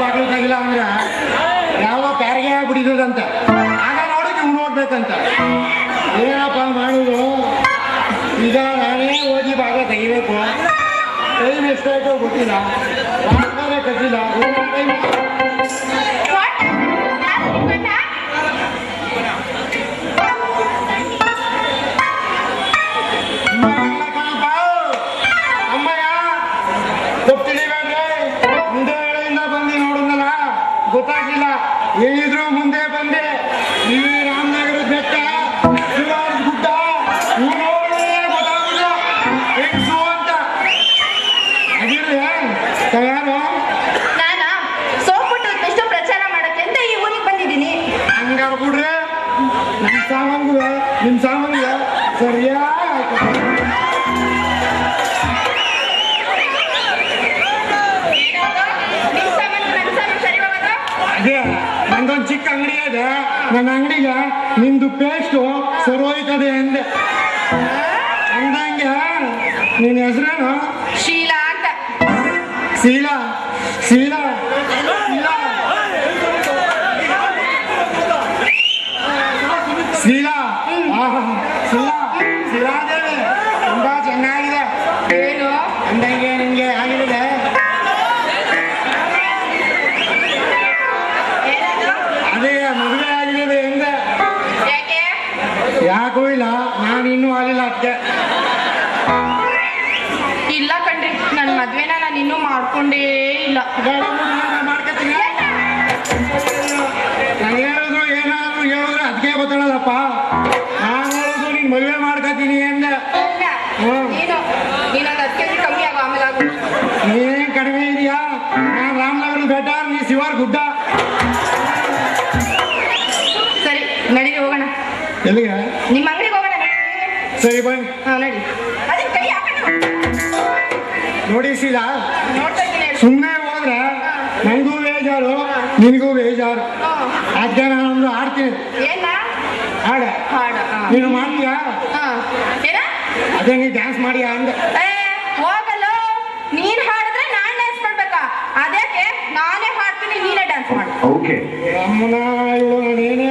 ಬಾಗಿಲು ತೆಗಿಲ್ಲ ಅಂದ್ರೆ ಯಾವ ಪ್ಯಾರಿಗೆ ಆಗ್ಬಿಟ್ಟಿದಂತ ಆಗ ನೋಡಿ ನೀವು ನೋಡ್ಬೇಕಂತ. ಏನಪ್ಪ ಮಾಡುದು? ಈಗ ನಾನೇ ಹೋಗಿ ಭಾಗ ತೆಗಿಬೇಕು. ಟೈಮ್ ಎಷ್ಟಾಯ್ತು ಗೊತ್ತಿಲ್ಲ. ಕಟ್ಟಿಲ್ಲ. ಗೊತ್ತಾಗ್ಲಿಲ್ಲ. ಏನಿದ್ರು ಮುಂದೆ ಬಂದೆ. ನೀವು ರಾಮನಗರ ಬೆಟ್ಟ ಗುಡ್ಡ ಹೆಂಗ್ಸು ಅಂತ. ತಯಾರು? ನಾನಾ? ಸೋಪುಟ್ಟು ಎಷ್ಟು ಪ್ರಚಾರ ಮಾಡಕ್ಕೆ ಅಂತ ಈ ಊರಿಗೆ ಬಂದಿದ್ದೀನಿ. ಹಂಗಾರ ಬಿಡ್ರಿ. ನಿಮ್ಮ ಸರಿಯಾಗಿ ಇದೆ ನನ್ನ ಅಂಗಡಿಗೆ ನಿಂದು ಪೇಸ್ಟು ಸರೋಯ್ತದೆ ಅಂದೆ. ಅಂದಂಗೆ ನಿನ್ನ ಹೆಸರೇನು? ಶೀಲಾ ಅಂತ. ಶೀಲಾ? ಶೀಲಾ? ಶೀಲಾ? ಶೀಲಾ? ಆಹಾ, ಶೀಲಾ ಯಾಕೂ ಇಲ್ಲ ನಾನು ಇನ್ನೂ ಆಗಿಲ್ಲ ಅದಕ್ಕೆ ಇಲ್ಲ ಕಣ್ರಿ ನನ್ನ ಮದ್ವೆನ ನಾನು ಇನ್ನೂ ಮಾಡ್ಕೊಂಡೇ ಇಲ್ಲ. ಮಾಡ್ಕೊತೀನಿ. ನಾನು ಹೇಳಿದ್ರು ಏನಾದ್ರು ಹೇಳಿದ್ರು ಅದಕ್ಕೆ ಗೊತ್ತಾಳಲ್ಲಪ್ಪ ನಾನು ಹೇಳಿದ್ರು ನೀನು ಮದುವೆ ಮಾಡ್ಕೊತೀನಿ ಎಂದೆ. ನೀನು ನೀನೇನ್ ಕಡಿಮೆ ಇದೆಯಾ? ನಾನು ರಾಮನಗರ ಬೆಟ್ಟ ನೀ ಶಿವಾರ್ ಗುಡ್ಡ. ಎಲ್ಲಿಗೆ? ನಿಮ್ಮ ಅಂಗಡಿಗೆ ಹೋಗೋಣ ಸರಿ ಬನ್ನಿ. ಹಾ ನಡಿ. ಅದನ್ನ ಕೈ ಹಾಕೋಣ. ನೋಡಿ ಸೀದಾ. ನೋಡ್ತಾ ಇದ್ದೀನಿ ಸುಮ್ಮನೆ ಹೋದ್ರೆ ನನಗೂ ಬೇಜಾರು ನಿನಗೂ ಬೇಜಾರು. ಅದೇ ನಾನು ನಾನೊಂದು ಆಡ್ತೀನಿ ಏನ ಹಾಡ. ಹಾಡ ನೀನು ಮಾಡ್ತೀಯ? ಹಾ. ಏನ? ಅದೇ ನೀ ಡ್ಯಾನ್ಸ್ ಮಾಡಿಯಾ ಅಂದ. ಏ ಹೋಗಲ್ಲ. ನೀನ್ ಹಾಡಿದ್ರೆ ನಾನು ಡ್ಯಾನ್ಸ್ ಮಾಡ್ಬೇಕಾ? ಅದಕ್ಕೆ ನಾನೇ ಹಾಡ್ತೀನಿ ನೀನೇ ಡ್ಯಾನ್ಸ್ ಮಾಡು. ಓಕೆ ಅಮ್ಮನ ಇವಳು ನಾನು ಏನು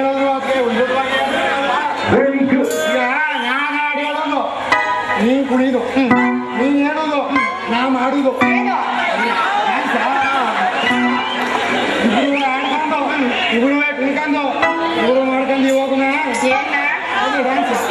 ಕುಣಿದು ನೀನ್ ಹೇಳೋದು ನಾ ಮಾಡುದು ಇಬ್ರು ಆಡ್ಕೊಂಡು ಇಬ್ರು ತಿನ್ಕೊಂಡು ಇಬ್ರು ಮಾಡ್ಕೊಂಡು ಹೋಗೋಣ ಡ್ಯಾನ್ಸ್